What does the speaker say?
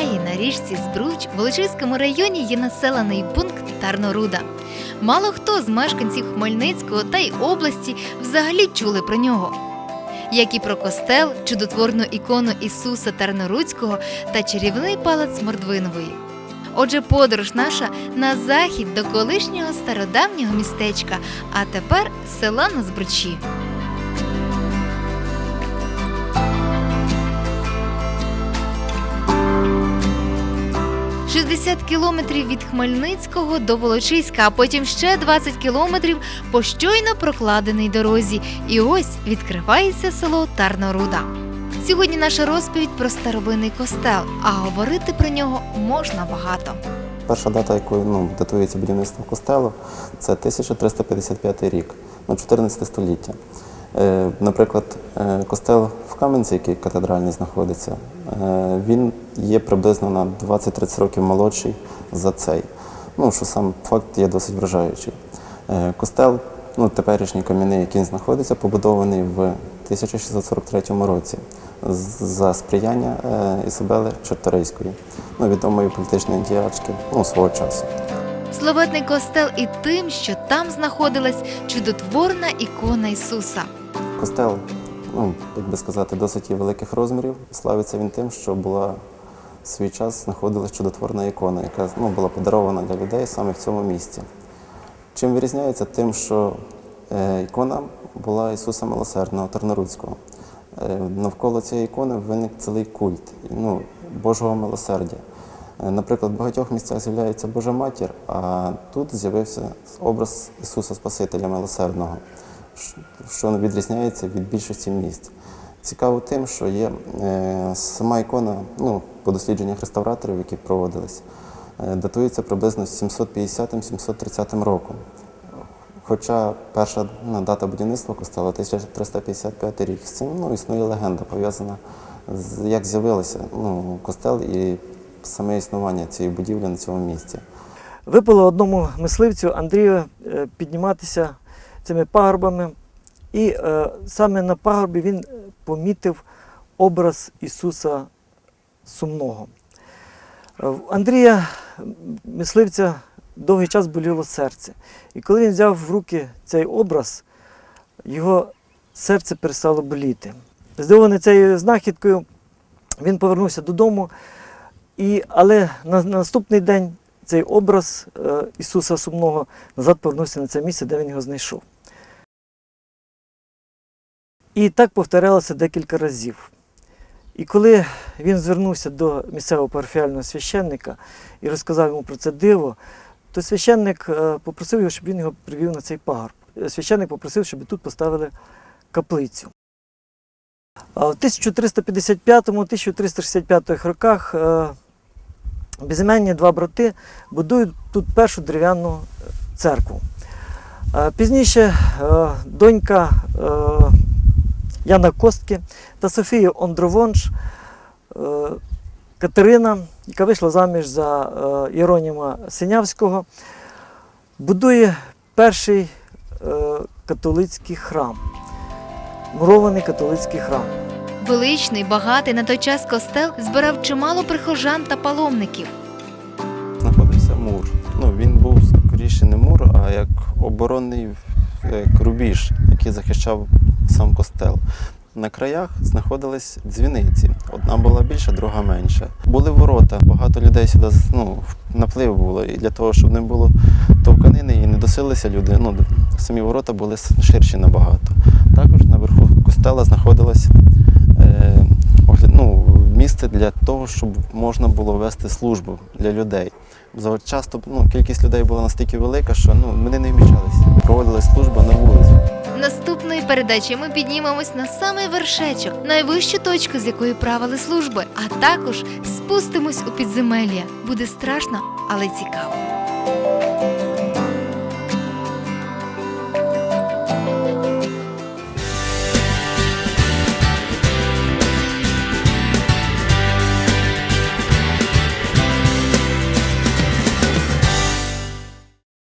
краї на річці Збруч в Волочиському районі є населений пункт Тарноруда. Мало хто з мешканців Хмельницького та й області взагалі чули про нього. Як і про костел, чудотворну ікону Ісуса Тарнорудського та чарівний палац Мордвинової. Отже, подорож наша на захід до колишнього стародавнього містечка, а тепер села на Збручі. 60 кілометрів від Хмельницького до Волочиська, а потім ще 20 кілометрів по щойно прокладеній дорозі. І ось відкривається село Тарноруда. Сьогодні наша розповідь про старовинний костел, а говорити про нього можна багато. Перша дата, якою ну, датується будівництво костелу, це 1355 рік, ну, 14 століття. Е, наприклад, е, костел в Кам'янці, який катедральний знаходиться, е, він є приблизно на 20-30 років молодший за цей. Ну, що сам факт є досить вражаючий. Костел, ну, теперішній кам'яний, який знаходиться, побудований в 1643 році за сприяння Ісабели Чорторийської, ну, відомої політичної діячки ну, свого часу. Славетний костел і тим, що там знаходилась чудотворна ікона Ісуса. Костел, ну, як би сказати, досить великих розмірів. Славиться він тим, що була в свій час знаходилась чудотворна ікона, яка ну, була подарована для людей саме в цьому місці. Чим вирізняється? Тим, що е, ікона була Ісуса Милосердного Тарнорудського. Е, навколо цієї ікони виник цілий культ ну, Божого милосердя. Е, Наприклад, в багатьох місцях з'являється Божа матір, а тут з'явився образ Ісуса Спасителя Милосердного, що відрізняється від більшості місць. Цікаво тим, що є е, сама ікона, ну, по дослідженнях реставраторів, які проводились, е, датується приблизно 750-730 роком. Хоча перша ну, дата будівництва костела 1355 рік. З цим ну, існує легенда, пов'язана з як з'явилося ну, костел і саме існування цієї будівлі на цьому місці. Випало одному мисливцю Андрію е, підніматися цими пагорбами, і е, саме на пагорбі він е, помітив образ Ісуса Сумного. Е, В Андрія, мисливця, довгий час боліло серце. І коли він взяв в руки цей образ, його серце перестало боліти. Здивований цією знахідкою, він повернувся додому, і, але на, на наступний день цей образ е, Ісуса Сумного назад повернувся на це місце, де він його знайшов. І так повторялося декілька разів. І коли він звернувся до місцевого парафіального священника і розказав йому про це диво, то священник е, попросив його, щоб він його привів на цей пагорб. Е, Священник попросив, щоб тут поставили каплицю. В 1355-1365 роках е, безіменні два брати будують тут першу дерев'яну церкву. Пізніше донька Яна Костки та Софія Ондровонж, е, Катерина, яка вийшла заміж за е, Єроніма Синявського, будує перший е, католицький храм, мурований католицький храм. Величний, багатий на той час костел збирав чимало прихожан та паломників. знаходився мур. Ну, він був скоріше не мур, а як оборонний як рубіж, який захищав сам костел. На краях знаходились дзвіниці. Одна була більша, друга менша. Були ворота. Багато людей сюди ну, наплив було. І для того, щоб не було товканини і не досилися люди, ну, самі ворота були ширші набагато. Також наверху костела знаходилось е, ну, місце для того, щоб можна було вести службу для людей. Часто ну, кількість людей була настільки велика, що ну, вони не вміщалися. Проводилась служба на вулиці. Наступної передачі ми піднімемось на самий вершечок, найвищу точку, з якої правили служби, а також спустимось у підземелля. Буде страшно, але цікаво.